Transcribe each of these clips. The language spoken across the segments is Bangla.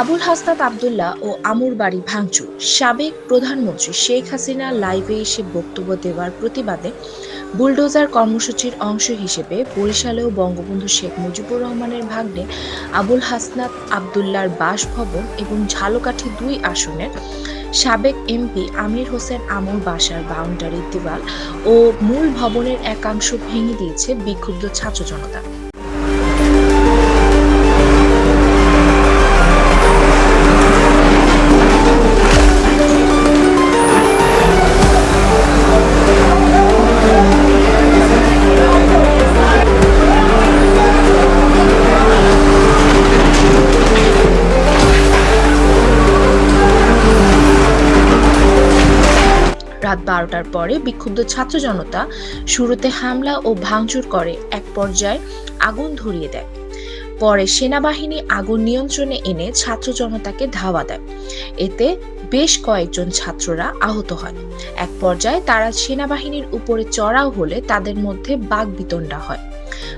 আবুল হাসনাত আবদুল্লাহ ও আমুর বাড়ি ভাঙচুর। সাবেক প্রধানমন্ত্রী শেখ হাসিনা লাইভে এসে বক্তব্য দেওয়ার প্রতিবাদে বুলডোজার কর্মসূচির অংশ হিসেবে বরিশালেও বঙ্গবন্ধু শেখ মুজিবুর রহমানের ভাগ্নে আবুল হাসনাত আবদুল্লার বাসভবন এবং ঝালকাঠি দুই আসনের সাবেক এমপি আমির হোসেন আমুর বাসার বাউন্ডারি দেওয়াল ও মূল ভবনের একাংশ ভেঙে দিয়েছে বিক্ষুব্ধ ছাত্র জনতা। রাত বারোটার পরে বিক্ষুব্ধ ছাত্র জনতা শুরুতে হামলা ও ভাঙচুর করে এক পর্যায়ে আগুন ধরিয়ে দেয়। পরে সেনাবাহিনী আগুন নিয়ন্ত্রণে এনে ছাত্র জনতাকে ধাওয়া দেয়। এতে বেশ কয়েকজন ছাত্ররা আহত হয়। এক পর্যায়ে তারা সেনাবাহিনীর উপরে চড়াও হলে তাদের মধ্যে বাগবিতণ্ডা হয়।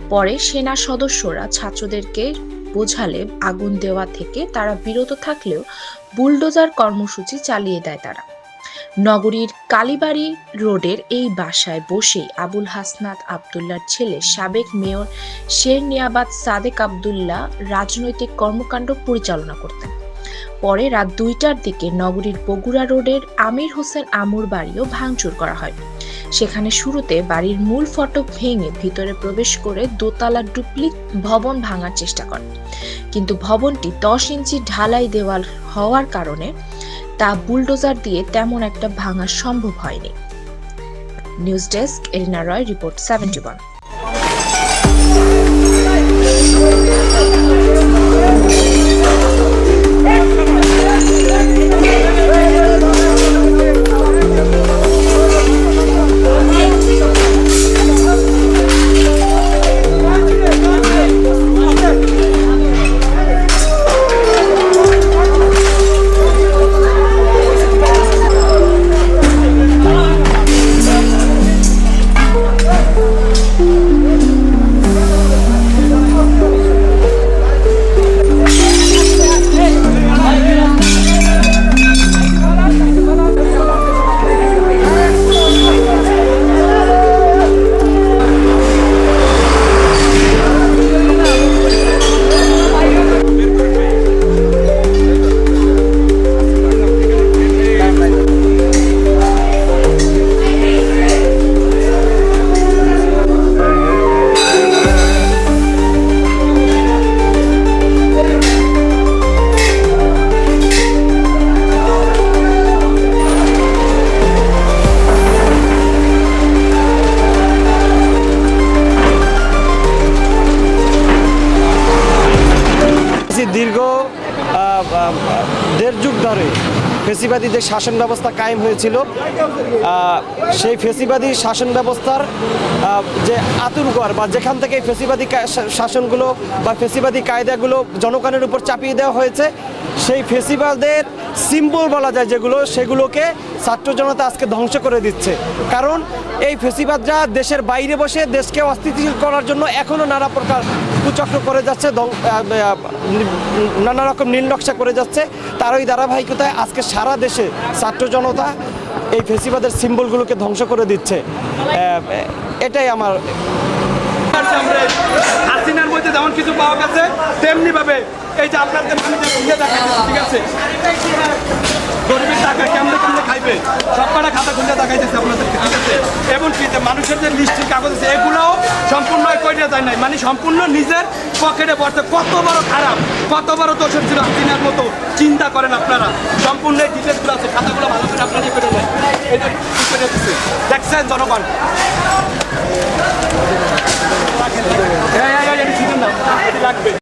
পরে সেনা সদস্যরা ছাত্রদেরকে বোঝালে আগুন দেওয়া থেকে তারা বিরত থাকলেও বুলডোজার কর্মসূচি চালিয়ে দেয় তারা। নগরীর কালীবাড়ি রোডের এই বাসায় বসেই আবুল হাসনাত আবদুল্লার ছেলে সাবেক মেয়র শের নিয়াবাদ সাদেক আবদুল্লাহ রাজনৈতিক কর্মকাণ্ড পরিচালনা করতেন। পরে রাত দুইটার দিকে নগরীর বগুড়া রোডের আমির হোসেন আমুর বাড়িও ভাঙচুর করা হয়। সেখানে শুরুতে বাড়ির মূল ফটক ভেঙে ভিতরে প্রবেশ করে দোতলা ডুপ্লিক ভবন ভাঙার চেষ্টা করে। কিন্তু ভবনটি দশ ইঞ্চি ঢালাই দেওয়াল হওয়ার কারণে তা বুলডোজার দিয়ে তেমন একটা ভাঙা সম্ভব হয়নি। News desk, Erina Roy, report seventy one. ফেসিবাদী যে শাসন ব্যবস্থা কায়েম হয়েছিল। সেই ফেসিবাদী শাসন ব্যবস্থার যে আতুরগড় বা যেখান থেকে ফেসিবাদী শাসনগুলো বা ফেসিবাদী কায়দাগুলো জনগণের উপর চাপিয়ে দেওয়া হয়েছে সেই ফেসিবাদের সিম্বল বলা যায় যেগুলো, সেগুলোকে ছাত্র জনতা আজকে ধ্বংস করে দিচ্ছে। কারণ এই ফেসিবাদরা দেশের বাইরে বসে দেশকে অস্থিতিশীল করার জন্য এখনও নানা প্রকার কুচক্র করে যাচ্ছে নানা রকম নীল নকশা করে যাচ্ছে। তার ওই ধারাবাহিকতায় আজকে সারা দেশে ছাত্র জনতা এই ফেসিবাদের সিম্বলগুলোকে ধ্বংস করে দিচ্ছে। এটাই আমার হাসিনার মধ্যে যেমন কিছু পাওয়া গেছে তেমনি ভাবে এই যে আপনাদের আমি যে ইয়ে দেখাইতেছি, ঠিক আছে গরিবের টাকা কেমনে কেমনে খাইবে সব কটা খাতা খুঁজে দেখাইতেছে আপনাদেরকে ঠিক আছে এবং কি যে মানুষের যে লিস্টির কাগজ আছে এগুলোও সম্পূর্ণ কইটা যায় নাই মানে সম্পূর্ণ নিজের পকেটে পড়ছে কত বড় খারাপ কত বড় দোষের ছিল হাসিনার মতো চিন্তা করেন আপনারা সম্পূর্ণ এই ডিটেলসগুলো আছে খাতাগুলো ভালো করে আপনারা ইয়ে করে নেন এটা কি করে দিচ্ছে দেখছেন জনগণ লাগবে